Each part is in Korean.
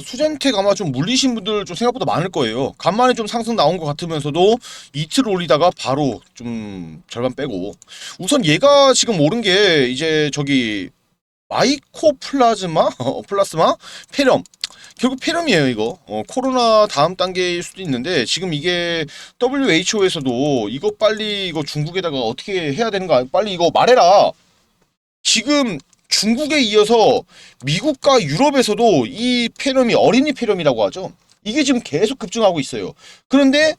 수젠텍 아마 좀 물리신 분들 좀 생각보다 많을 거예요. 간만에 좀 상승 나온 것 같으면서도 이틀 올리다가 바로 좀 절반 빼고. 우선 얘가 지금 오른 게 이제 저기 마이코 플라즈마? 어, 플라스마? 페렴. 결국 페렴이에요 이거. 어, 코로나 다음 단계일 수도 있는데 지금 이게 WHO에서도 이거 빨리 이거 중국에다가 어떻게 해야 되는가 빨리 이거 말해라. 지금 중국에 이어서 미국과 유럽에서도 이 페렴이 어린이 페렴이라고 하죠. 이게 지금 계속 급증하고 있어요. 그런데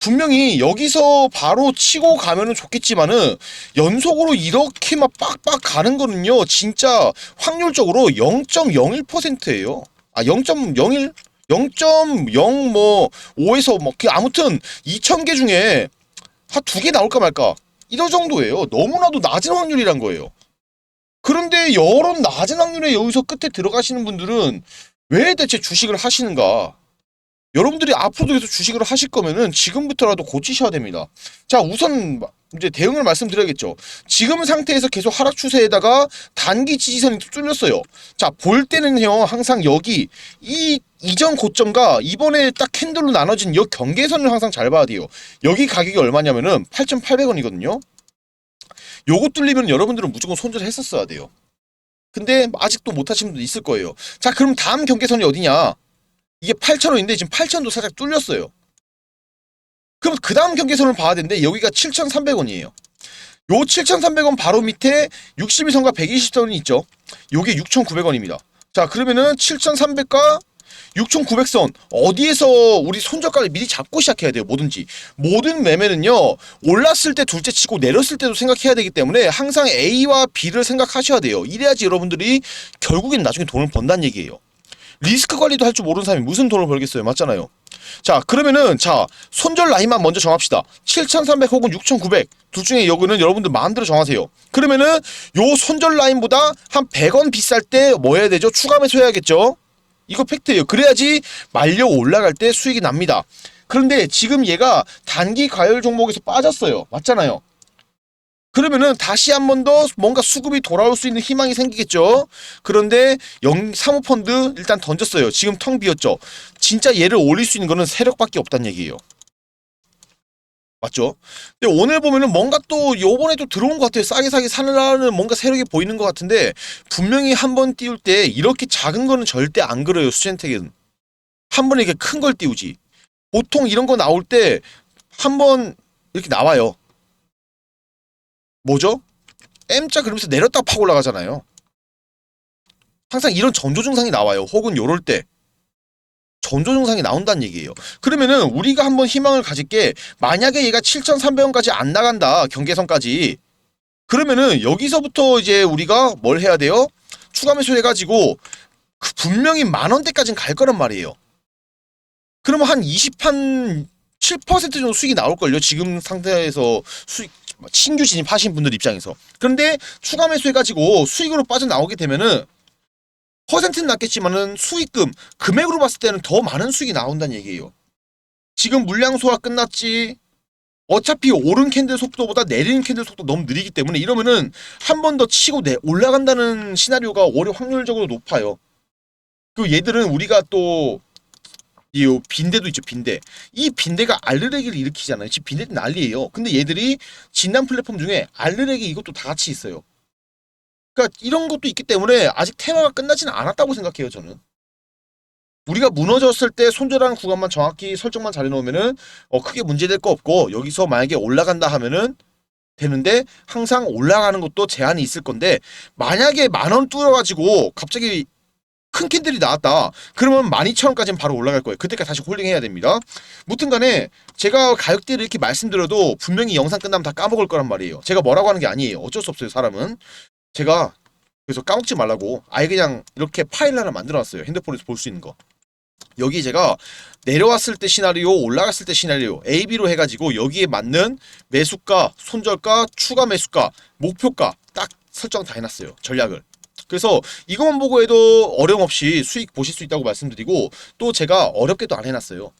분명히 여기서 바로 치고 가면은 좋겠지만은 연속으로 이렇게 막 빡빡 가는 거는요. 진짜 확률적으로 0.01%예요. 아 0.01 0.0 뭐 5에서 뭐그 아무튼 2,000개 중에 한 두 개 나올까 말까 이런 정도예요. 너무나도 낮은 확률이란 거예요. 그런데 이런 낮은 확률에 여기서 끝에 들어가시는 분들은 왜 대체 주식을 하시는가? 여러분들이 앞으로도 계속 주식을 하실 거면은 지금부터라도 고치셔야 됩니다. 자, 우선 이제 대응을 말씀드려야겠죠. 지금 상태에서 계속 하락 추세에다가 단기 지지선이 뚫렸어요. 자, 볼 때는요, 항상 여기 이 이전 고점과 이번에 딱 캔들로 나눠진 이 경계선을 항상 잘 봐야 돼요. 여기 가격이 얼마냐면은 8,800원이거든요. 요거 뚫리면 여러분들은 무조건 손절했었어야 돼요. 근데 아직도 못하신 분도 있을 거예요. 자, 그럼 다음 경계선이 어디냐? 이게 8,000원인데 지금 8,000도 살짝 뚫렸어요. 그럼 그 다음 경계선을 봐야 되는데 여기가 7,300원이에요. 요 7,300원 바로 밑에 62선과 120선이 있죠. 요게 6,900원입니다. 자, 그러면은 7,300과 6,900선 어디에서 우리 손절가를 미리 잡고 시작해야 돼요. 뭐든지 모든 매매는요 올랐을 때 둘째 치고 내렸을 때도 생각해야 되기 때문에 항상 A와 B를 생각하셔야 돼요. 이래야지 여러분들이 결국엔 나중에 돈을 번다는 얘기예요. 리스크 관리도 할 줄 모르는 사람이 무슨 돈을 벌겠어요. 맞잖아요. 자 그러면은 자 손절 라인만 먼저 정합시다. 7,300 혹은 6,900 둘 중에 여기는 여러분들 마음대로 정하세요. 그러면은 요 손절 라인보다 한 100원 비쌀 때 뭐 해야 되죠? 추가 매수 해야겠죠. 이거 팩트예요. 그래야지 말려 올라갈 때 수익이 납니다. 그런데 지금 얘가 단기 과열 종목에서 빠졌어요. 맞잖아요. 그러면은 다시 한 번 더 뭔가 수급이 돌아올 수 있는 희망이 생기겠죠. 그런데 영 사모펀드 일단 던졌어요. 지금 텅 비었죠. 진짜 얘를 올릴 수 있는 거는 세력밖에 없다는 얘기예요. 맞죠? 근데 오늘 보면은 뭔가 또 요번에 또 들어온 것 같아요. 싸게 싸게 사느라는 뭔가 세력이 보이는 것 같은데 분명히 한 번 띄울 때 이렇게 작은 거는 절대 안 그래요. 수젠텍은 한 번에 이렇게 큰 걸 띄우지. 보통 이런 거 나올 때 한 번 이렇게 나와요. 뭐죠? M자 그러면서 내렸다 팍 올라가잖아요. 항상 이런 전조 증상이 나와요. 혹은 요럴 때 전조 증상이 나온다는 얘기예요. 그러면은 우리가 한번 희망을 가질 게 만약에 얘가 7,300원까지 안 나간다 경계선까지 그러면은 여기서부터 이제 우리가 뭘 해야 돼요? 추가 매수 해가지고 그 분명히 만 원대까지는 갈 거란 말이에요. 그러면 한 20한 7% 정도 수익이 나올걸요. 지금 상태에서 수익 신규 진입하신 분들 입장에서. 그런데 추가 매수 해가지고 수익으로 빠져나오게 되면은 퍼센트는 낮겠지만은 수익금 금액으로 봤을 때는 더 많은 수익이 나온다는 얘기예요. 지금 물량 소화 끝났지. 어차피 오른 캔들 속도보다 내리는 캔들 속도 너무 느리기 때문에 이러면은 한 번 더 치고 내 올라간다는 시나리오가 오히려 확률적으로 높아요. 그 얘들은 우리가 또 이 빈대도 있죠 빈대 이 빈대가 알르레기를 일으키잖아요 지금 빈대 난리예요 근데 얘들이 진단 플랫폼 중에 알르레기 이것도 다 같이 있어요 그러니까 이런 것도 있기 때문에 아직 테마가 끝나지는 않았다고 생각해요 저는 우리가 무너졌을 때 손절하는 구간만 정확히 설정만 잘 해놓으면은 어, 크게 문제될 거 없고 여기서 만약에 올라간다 하면은 되는데 항상 올라가는 것도 제한이 있을 건데 만약에 만 원 뚫어가지고 갑자기 큰 캔들이 나왔다. 그러면 12,000원까지는 바로 올라갈 거예요. 그때까지 다시 홀딩해야 됩니다. 무튼 간에 제가 가격대를 이렇게 말씀드려도 분명히 영상 끝나면 다 까먹을 거란 말이에요. 제가 뭐라고 하는 게 아니에요. 어쩔 수 없어요, 사람은. 제가 그래서 까먹지 말라고 아예 그냥 이렇게 파일 하나 만들어놨어요. 핸드폰에서 볼 수 있는 거. 여기 제가 내려왔을 때 시나리오, 올라갔을 때 시나리오, A, B로 해가지고 여기에 맞는 매수가, 손절가, 추가 매수가, 목표가 딱 설정 다 해놨어요. 전략을. 그래서 이것만 보고 해도 어려움 없이 수익 보실 수 있다고 말씀드리고 또 제가 어렵게도 안 해놨어요.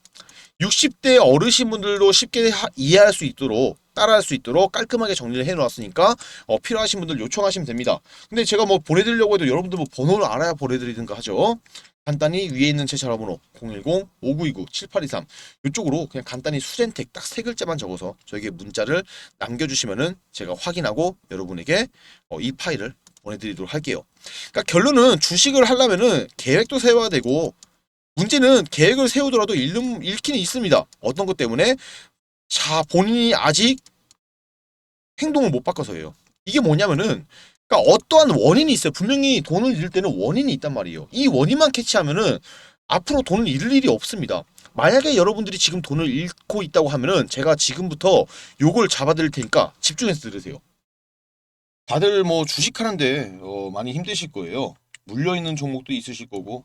60대 어르신 분들도 쉽게 하- 이해할 수 있도록 따라할 수 있도록 깔끔하게 정리를 해놓았으니까 어, 필요하신 분들 요청하시면 됩니다. 근데 제가 뭐 보내드리려고 해도 여러분들 뭐 번호를 알아야 보내드리든가 하죠. 간단히 위에 있는 제 전화번호 010-5929-7823 이쪽으로 그냥 간단히 수젠텍 딱 세 글자만 적어서 저에게 문자를 남겨주시면은 제가 확인하고 여러분에게 어, 이 파일을 보내드리도록 할게요. 그러니까 결론은 주식을 하려면은 계획도 세워야 되고 문제는 계획을 세우더라도 잃는, 잃기는 있습니다. 어떤 것 때문에 자 본인이 아직 행동을 못 바꿔서예요. 이게 뭐냐면은 그러니까 어떠한 원인이 있어요. 분명히 돈을 잃을 때는 원인이 있단 말이에요. 이 원인만 캐치하면은 앞으로 돈을 잃을 일이 없습니다. 만약에 여러분들이 지금 돈을 잃고 있다고 하면은 제가 지금부터 요걸 잡아드릴 테니까 집중해서 들으세요. 다들 뭐 주식하는데 어, 많이 힘드실 거예요. 물려 있는 종목도 있으실 거고